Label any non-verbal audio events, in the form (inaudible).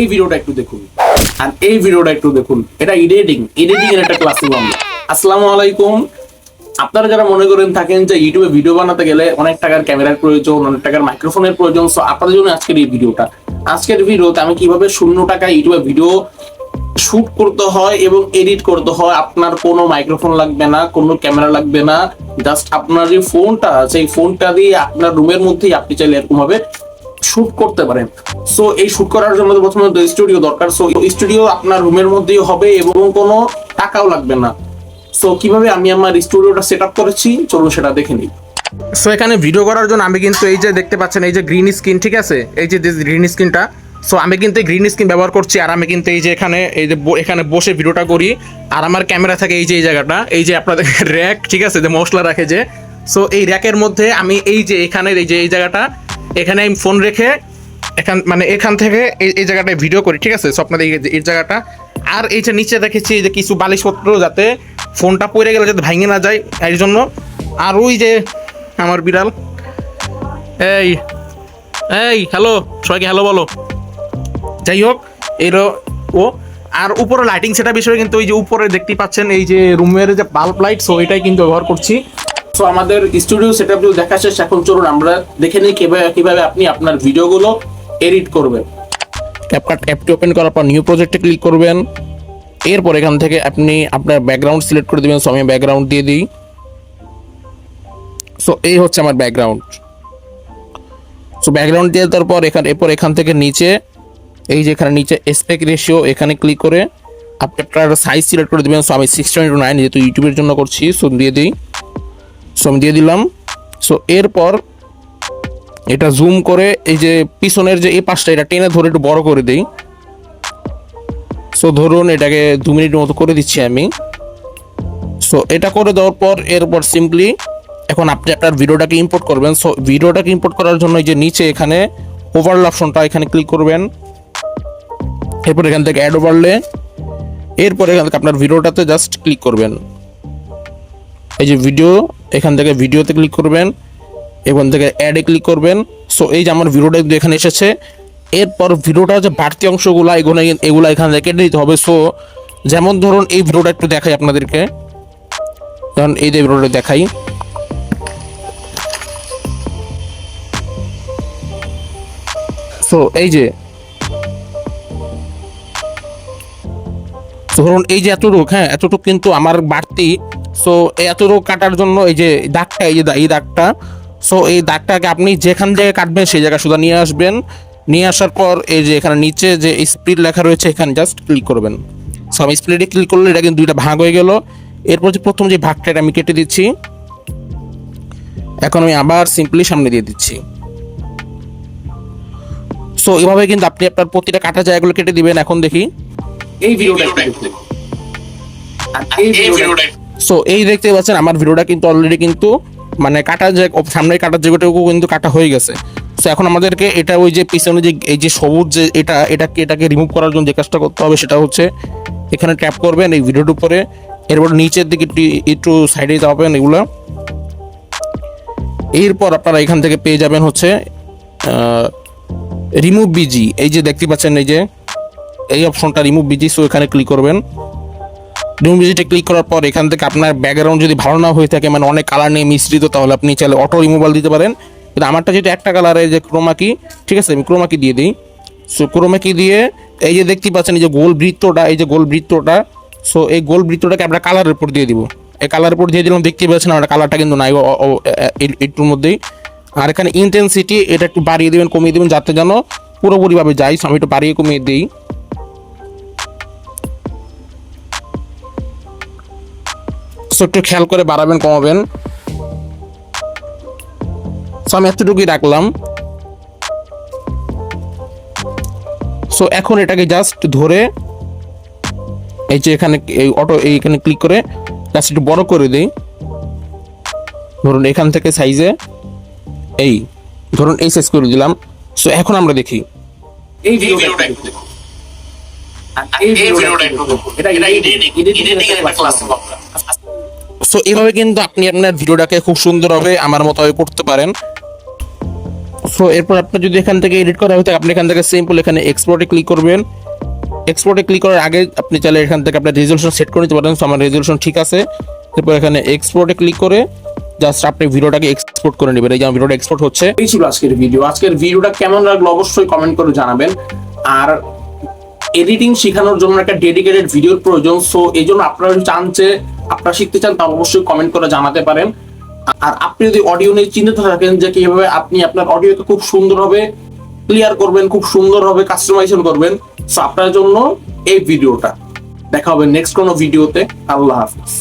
এই ভিডিওটা একটু দেখুন। আর এই ভিডিওটা একটু দেখুন। এটা এডিটিং এডিটিং এর একটা ক্লাস নিব আসসালামু আলাইকুম। আপনারা যারা মনে করেন থাকেন যে ইউটিউবে ভিডিও বানাতে গেলে অনেক টাকার ক্যামেরার প্রয়োজন, অনেক টাকার মাইক্রোফোনের প্রয়োজন সো আপনাদের জন্য আজকের এই ভিডিওটা। আজকের ভিডিওতে আমি কীভাবে শূন্য টাকায় ইউটিউবে ভিডিও শুট করতে হয় এবং এডিট করতে হয়, আপনার কোনো মাইক্রোফোন লাগবে না, কোনো ক্যামেরা লাগবে না জাস্ট আপনার যে ফোনটা সেই ফোনটা দিয়ে আপনার রুমের মধ্যেই আপনি চাইলে এরকম ভাবে শুট করতে পারেন সো এই শুট করার জন্য প্রথমে স্টুডিও দরকার। সো স্টুডিও আপনার রুমের মধ্যেই হবে এবং কোনো টাকাও লাগবে না। সো কীভাবে আমি আমার স্টুডিওটা সেট আপ করেছি? চলুন সেটা দেখে নিই। সো এখানে ভিডিও করার জন্য আমি কিন্তু এই যে দেখতে পাচ্ছেন, এই যে গ্রিন স্ক্রিন ঠিক আছে? এই যে গ্রিন স্ক্রিনটা সো আমি কিন্তু এই গ্রিন স্ক্রিন ব্যবহার করছি আর আমি কিন্তু এই যে এখানে, এই যে এখানে বসে ভিডিওটা করি। আর আমার ক্যামেরা থাকে এই যে, এই জায়গাটা। এই যে আপনাদের (laughs) র্যাক ঠিক আছে? যে মশলা রাখে যে। সো এই র্যাকের মধ্যে আমি এই যে এখানে এই যে, এই জায়গাটা এখানে আমি ফোন রেখে এখান মানে এখান থেকে এই জায়গাটায় ভিডিও করি, ঠিক আছে? সো আপনাদের এই জায়গাটা। আর এইটা নিচে দেখেছি যে কিছু বালিশপত্র যাতে ফোনটা পড়ে গেলে যাতে ভাঙে না যায় এর জন্য। আর ওই যে আমার বিড়াল। এই এই হ্যালো সবাইকে হ্যালো বলো। যাই হোক এরও ও, আর উপরে লাইটিং সেটা বিষয়ে কিন্তু ওই যে উপরে দেখতে পাচ্ছেন এই যে রুমের যে বাল্ব লাইট সো এটাই কিন্তু ব্যবহার করছি। সো আমাদের স্টুডিও সেট আপ দেখা শেষ। এখন চলুন, আমরা দেখে নিই কীভাবে কীভাবে আপনি আপনার ভিডিওগুলো এডিট করবেন। ক্যাপকাট অ্যাপটি ওপেন করার পর নিউ প্রজেক্টে ক্লিক করবেন। এরপর এখান থেকে আপনি আপনার ব্যাকগ্রাউন্ড সিলেক্ট করে দেবেন। সো আমি ব্যাকগ্রাউন্ড দিয়ে দিই। সো এই হচ্ছে আমার ব্যাকগ্রাউন্ড সো ব্যাকগ্রাউন্ড দিয়ে দেওয়ার পর এখান এরপর এখান থেকে নিচে, এই যে এখানে নিচে এসপেক রেশিও এখানে ক্লিক করে আপনি আপনার সাইজ সিলেক্ট করে দেবেন। সো আমি সিক্সটিন টু নাইন যেহেতু ইউটিউবের জন্য করছি সো দিয়ে দিই। সো আমি দিয়ে দিলাম। সো এরপর এটা জুম করে এই যে পিছনের যে এই পাশটা, এটা টেনে ধরে একটু বড় করে দিই। সো ধরুন এটাকে দু মিনিট মতো করে দিচ্ছি আমি। সো এটা করে দেওয়ার পর এরপর সিম্পলি এখন আপনি আপনার ভিডিওটাকে ইম্পোর্ট করবেন। সো ভিডিওটাকে ইম্পোর্ট করার জন্য এই যে নিচে এখানে ওভারল অপশনটা এখানে ক্লিক করবেন। এরপর এখান থেকে অ্যাড ওভারলে এরপর এখান থেকে আপনার ভিডিওটাতে জাস্ট ক্লিক করবেন। এই যে ভিডিও এখান থেকে ভিডিওতে ক্লিক করবেন, এখান থেকে অ্যাডে ক্লিক করবেন। সো এই যে আমার ভিডিওটা কিন্তু এখানে এসেছে। এরপর ভিডিওটার যে বাড়তি অংশগুলো, এগুলো এগুলো এখান থেকে কেটে দিতে হবে। সো যেমন ধরুন এই ভিডিওটা একটু দেখাই আপনাদেরকে। যেমন এই যে ভিডিওটা দেখাই। সো এই যে ধরুন এই যে এতটুক হ্যাঁ এতটুক কিন্তু আমার বাড়তি সো এতটুক কাটার জন্য এই যে দাগটা এই যে এই দাগটা সো এই দাগটাকে আপনি যেখান থেকে কাটবেন সেই জায়গা সুদা নিয়ে আসবেন। নিয়ে আসার পর এই যে এখানে নিচে যে স্পিড লেখা রয়েছে এখানে জাস্ট ক্লিক করবেন। সো আমি স্পিডে ক্লিক করলে এটা কিন্তু দুইটা ভাগ হয়ে গেল। এরপর যে প্রথম যে ভাগটা এটা আমি কেটে দিচ্ছি। এখন আমি আবার সিম্পলি সামনে দিয়ে দিচ্ছি। সো এভাবে কিন্তু আপনি আপনার প্রতিটা কাটা জায়গাগুলো কেটে দিবেন। এখন দেখি। এই ভিডিওটা একটু দেখুন। আর এই ভিডিওটা সো এই দেখতে পাচ্ছেন, আমার ভিডিওটা কিন্তু অলরেডি কিন্তু মানে কাটা যে, সামনের কাটার জায়গাটুকু কিন্তু কাটা হয়ে গেছে। সো এখন আমাদেরকে এটা ওই যে পিছনে যে, এই যে সবুজ যে, এটা, এটাকে এটাকে রিমুভ করার জন্য যে কাজটা করতে হবে সেটা হচ্ছে, এখানে ট্যাপ করবেন এই ভিডিওর উপরে। এরপর নিচের দিকে একটু একটু সাইডে যাবেন এগুলো। এরপর আপনারা এখান থেকে পেয়ে যাবেন হচ্ছে রিমুভ বিজি এই যে দেখতে পাচ্ছেন, এই যে, এই অপশনটা রিমুভ বিজি সো এখানে ক্লিক করবেন। ডুম ভিজিটে ক্লিক করার পর এখান থেকে আপনার ব্যাকগ্রাউন্ড যদি ভালো না হয়ে থাকে মানে অনেক কালার নিয়ে মিশ্রিত, তাহলে আপনি চাইলে অটো রিমুভাল দিতে পারেন। কিন্তু আমারটা যেটা একটা কালারের যে ক্রোমাকি ঠিক আছে, আমি ক্রোমাকি দিয়ে দিই। সো ক্রোমাকি দিয়ে এই যে দেখতে পাচ্ছেন, এই যে গোল বৃত্তটা, এই যে গোল বৃত্তটা সো এই গোল বৃত্তটাকে আমরা কালারের উপর দিয়ে দিব। এই কালারের উপর দিয়ে দিলাম, দেখতে পাচ্ছেন, আমার কালারটা কিন্তু নাই একটুর মধ্যেই। আর এখানে ইন্টেন্সিটি এটা একটু বাড়িয়ে দেবেন, কমিয়ে দেবেন, যাতে যেন পুরোপুরিভাবে যাই আমি একটু বাড়িয়ে কমিয়ে দিই। সো একটু খেয়াল করে বাড়াবেন কমাবেন। সো আমি এতটুকুই রাখলাম। সো এখন এটাকে জাস্ট ধরে এই যে এখানে এই অটো এইখানে ক্লিক করে জাস্ট একটু বড় করে দিই। ধরুন এখান থেকে সাইজে এই ধরুন এই সাইজ করে দিলাম। সো এখন আমরা দেখি। এই ভিডিওটা একটু দেখুন। আর এই ভিডিওটা একটু দেখুন। এটা সো এভাবে কিন্তু আপনি আপনার ভিডিওটাকে খুব সুন্দরভাবে আমার মতো করতে পারেন। সো এরপর আপনার যদি এখান থেকে এডিট করা হয় থাকে, আপনি এখান থেকে সিম্পল এখানে এক্সপোর্টে ক্লিক করবেন। এক্সপোর্টে ক্লিক করার আগে আপনি চাইলে এখান থেকে আপনার রেজলিউশন সেট করে নিতে পারেন। সো আমার রেজলিউশন ঠিক আছে। এরপর এখানে এক্সপোর্টে ক্লিক করে জাস্ট আপনি ভিডিওটাকে এক্সপোর্ট করে নেবেন। এই যে ভিডিওটা এক্সপোর্ট হচ্ছে। এই ছিল আজকের ভিডিও আজকের ভিডিওটা কেমন লাগল অবশ্যই কমেন্ট করে জানাবেন। আর এডিটিং শেখানোর জন্য একটা ডেডিকেটেড ভিডিওর প্রয়োজন। সো এই জন্য আপনারা চান যে আপনারা শিখতে চান তা অবশ্যই কমেন্ট করে জানাতে পারেন। আর আপনি যদি অডিও নিয়ে চিন্তিত থাকেন যে কীভাবে আপনি আপনার অডিওকে খুব সুন্দরভাবে ক্লিয়ার করবেন, খুব সুন্দরভাবে কাস্টমাইজেশন করবেন সো আপনার জন্য এই ভিডিওটা দেখা হবে নেক্সট কোনো ভিডিওতে আল্লাহ হাফিজ।